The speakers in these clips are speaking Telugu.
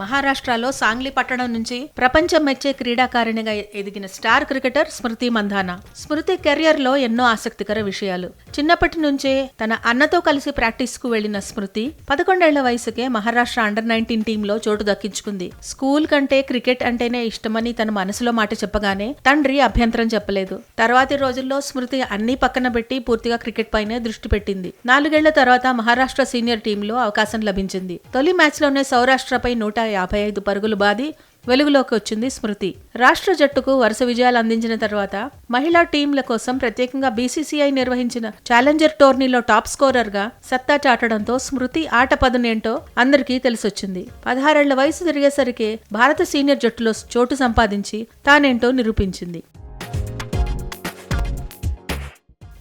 మహారాష్ట్రలో సాంగ్లీ పట్టణం నుంచి ప్రపంచం మెచ్చే క్రీడాకారిణిగా ఎదిగిన స్టార్ క్రికెటర్ స్మృతి మంధానా. స్మృతి కెరియర్లో ఎన్నో ఆసక్తికర విషయాలు. చిన్నప్పటి నుంచే తన అన్నతో కలిసి ప్రాక్టీస్కు వెళ్ళిన స్మృతి పదకొండేళ్ళ వయసుకే మహారాష్ట్ర అండర్ నైన్టీన్ టీంలో చోటు దక్కించుకుంది. స్కూల్ కంటే క్రికెట్ అంటేనే ఇష్టమని తన మనసులో మాట చెప్పగానే తండ్రి అభ్యంతరం చెప్పలేదు. తర్వాతి రోజుల్లో స్మృతి అన్ని పక్కన పెట్టి పూర్తిగా క్రికెట్ పైనే దృష్టి పెట్టింది. నాలుగేళ్ళ తర్వాత మహారాష్ట్ర సీనియర్ టీంలో అవకాశం లభించింది. తొలి మ్యాచ్లోనే సౌరాష్ట్రపై నూట యాభై ఐదు పరుగులు బాది వెలుగులోకి వచ్చింది స్మృతి. రాష్ట్ర జట్టుకు వరుస విజయాలు అందించిన తర్వాత మహిళా టీంల కోసం ప్రత్యేకంగా బీసీసీఐ నిర్వహించిన ఛాలెంజర్ టోర్నీలో టాప్ స్కోరర్గా సత్తా చాటడంతో స్మృతి ఆట పదునేంటో అందరికీ తెలిసొచ్చింది. పదహారేళ్ళ వయసు తిరిగేసరికి భారత సీనియర్ జట్టులో చోటు సంపాదించి తానేంటో నిరూపించింది.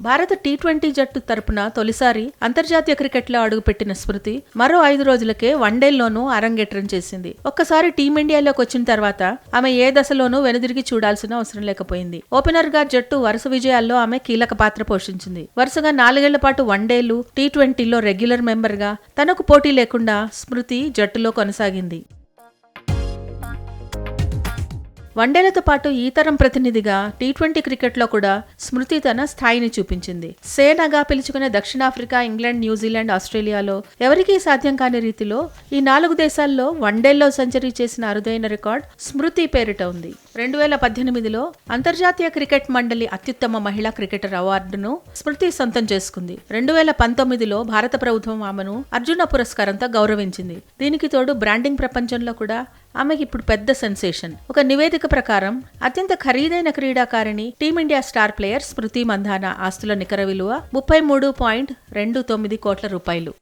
భారత టీ ట్వంటీ జట్టు తరపున తొలిసారి అంతర్జాతీయ క్రికెట్లో అడుగుపెట్టిన స్మృతి మరో ఐదు రోజులకే వన్డేల్లోనూ అరంగేట్రం చేసింది. ఒక్కసారి టీమిండియాలోకి వచ్చిన తర్వాత ఆమె ఏ దశలోనూ వెనుదిరిగి చూడాల్సిన అవసరం లేకపోయింది. ఓపెనర్గా జట్టు వరుస విజయాల్లో ఆమె కీలక పాత్ర పోషించింది. వరుసగా నాలుగేళ్ళ పాటు వన్డేలు టీ ట్వంటీలో రెగ్యులర్ మెంబర్గా తనకు పోటీ లేకుండా స్మృతి జట్టులో కొనసాగింది. వన్డేలతో పాటు ఈ తరం ప్రతినిధిగా టీ ట్వంటీ క్రికెట్లో కూడా స్మృతి తన స్థాయిని చూపించింది. సేనగా పిలుచుకునే దక్షిణాఫ్రికా ఇంగ్లాండ్ న్యూజిలాండ్ ఆస్ట్రేలియాలో ఎవరికీ సాధ్యం కాని రీతిలో ఈ నాలుగు దేశాల్లో వన్డేల్లో సెంచరీ చేసిన అరుదైన రికార్డ్ స్మృతి పేరిట ఉంది. రెండు వేల పద్దెనిమిదిలో అంతర్జాతీయ క్రికెట్ మండలి అత్యుత్తమ మహిళా క్రికెటర్ అవార్డును స్మృతి సొంతం చేసుకుంది. రెండు వేల పంతొమ్మిదిలో భారత ప్రభుత్వం ఆమెను అర్జున పురస్కారంతో గౌరవించింది. దీనికి తోడు బ్రాండింగ్ ప్రపంచంలో కూడా ఆమెకి ఇప్పుడు పెద్ద సెన్సేషన్. ఒక నివేదిక ప్రకారం అత్యంత ఖరీదైన క్రీడాకారిణి team India star player Smriti Mandhana ఆస్తుల నికర విలువ ముప్పై మూడు పాయింట్ రెండు తొమ్మిది కోట్ల రూపాయలు.